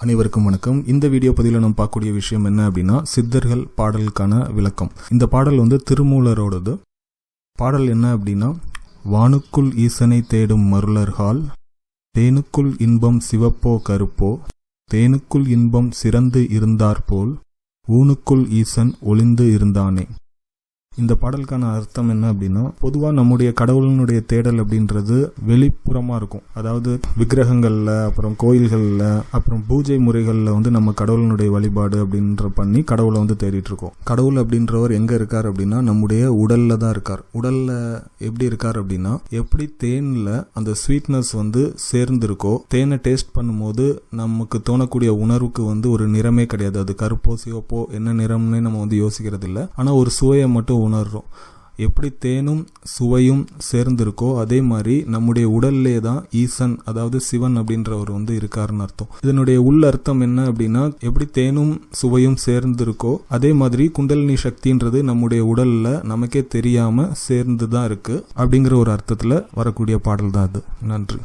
அனைவருக்கும் வணக்கம். இந்த வீடியோ பதிவில் நம்ம பார்க்கக்கூடிய விஷயம் என்ன அப்படின்னா சித்தர்கள் பாடலுக்கான விளக்கம். இந்த பாடல் வந்து திருமூலரோடது. பாடல் என்ன அப்படின்னா வானுக்குள் ஈசனை தேடும் மருளர்கால் தேனுக்குள் இன்பம் சிவப்போ கருப்போ தேனுக்குள் இன்பம் சிறந்து இருந்தாற்போல் ஊனுக்குள் ஈசன் ஒளிந்து இருந்தானே. இந்த பாடலுக்கான அர்த்தம் என்ன அப்படின்னா பொதுவாக நம்முடைய கடவுளினுடைய தேடல் அப்படின்றது வெளிப்புறமாக இருக்கும். அதாவது விக்கிரகங்களில் அப்புறம் கோயில்களில் அப்புறம் பூஜை முறைகளில் வந்து நம்ம கடவுளினுடைய வழிபாடு அப்படின்ற பண்ணி கடவுளை வந்து தேடிட்டு இருக்கோம். கடவுள் அப்படின்றவர் எங்கே இருக்கார் அப்படின்னா நம்முடைய உடலில் தான் இருக்கார். உடலில் எப்படி இருக்கார் அப்படின்னா எப்படி தேனில் அந்த ஸ்வீட்னஸ் வந்து சேர்ந்துருக்கோ தேனை டேஸ்ட் பண்ணும்போது நமக்கு தோணக்கூடிய உணர்வுக்கு வந்து ஒரு நிறமே கிடையாது. அது கருப்போ சிவப்போ என்ன நிறம்னே நம்ம வந்து யோசிக்கிறது இல்லை ஆனால் ஒரு சுவையை மட்டும் உணர்கிறோம் எப்படி தேனும் சுவையும் சேர்ந்திருக்கோ அதே மாதிரி நம்முடைய உடல்லே தான் ஈசன் அதாவது சிவன் அப்படின்றவர் வந்து இருக்காருன்னு அர்த்தம். இதனுடைய உள் அர்த்தம் என்ன அப்படின்னா எப்படி தேனும் சுவையும் சேர்ந்திருக்கோ அதே மாதிரி குண்டலினி சக்தின்றது நம்முடைய உடல்ல நமக்கே தெரியாம சேர்ந்து தான் இருக்கு அப்படிங்கிற ஒரு அர்த்தத்துல வரக்கூடிய பாடல் தான் அது. நன்றி.